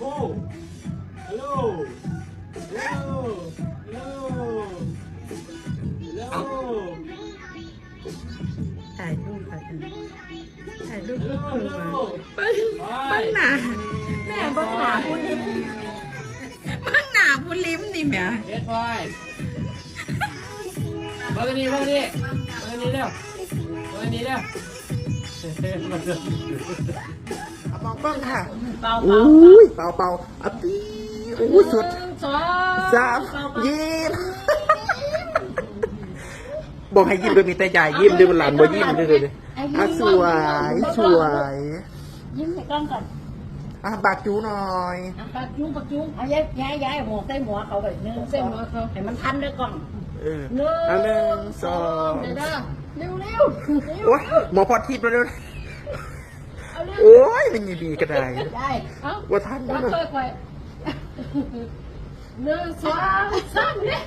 go hello hello hello hello ถ่ายรูปค่ะถ่ายรูป hello ครัว hello เบิ้งเบิ้งหนาแม่เบิ้งหนาผู้ลิ้มเบิ้งหนาผู้ลิ้มนี่แม่เฮ็ดไปมาตรงนี้มาตรงนี้มาตรงนี้เร็วมาตรงนี้เร็ว เอามองกล้องค่ะเบาอุ้ยเป่าเป่าอะปีอุ้ยสุดสองสามยิ้มบอกให้ยิ้มโดยมีแต่ยายยิ้มด้วยมันหลานบ่ยิ้มด้วยเลยอะสวยสวยยิ้มใส่กล้องก่อนอะบากจูหน่อยอะปากจุ้งปากจุ้งเอาย้ายย้ายย้ายหัวใส่หัวเขาไปหนึ่งใส่หัวเขาให้มันทันด้วยกล้องเอออะหนึ่งสองเดี๋ยวเด้อเร็วเร็วเร็วโอ้ยหมอพอทิพย์มาเร็วเอาเร็ว โอ้ยมันยังดีก็ได้ได้เอาว่าทันจัด้วบยค่อยๆหนึ่งสองสามเนี่ย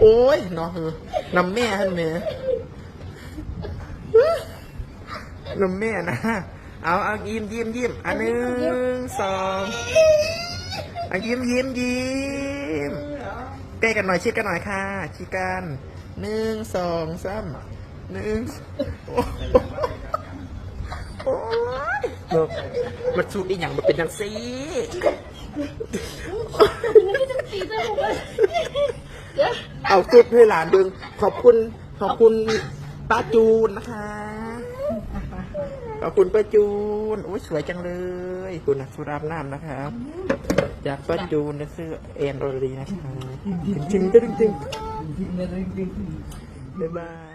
โอ้ยเนาะเออนำแม่ท่านแม่นำแม่นะเอาเอายิ้มยิ้มยิ้มอันหนึ่งสองอันยิ้มยิ้มยิ้มใกล้กันหน่อยชิดกันหน่อยค่ะชิดกันหนึ่งสองสาม หนึ่งโอ้ยเนอะมันสูดอีหยังมันเป็นจังซี่ตีตัวลูกเลยเอาสุดให้หลานดึง ขอบคุณ ขอบคุณป้าจูนนะคะ ขอบคุณป้าจูนโอ้ยสวยจังเลยคุณนักสุรามน้ำนะคะ จากป้าจูนนะซื้อเอ็นโรลีนะคะจริงๆจริงๆจริงๆบ๊ายบาย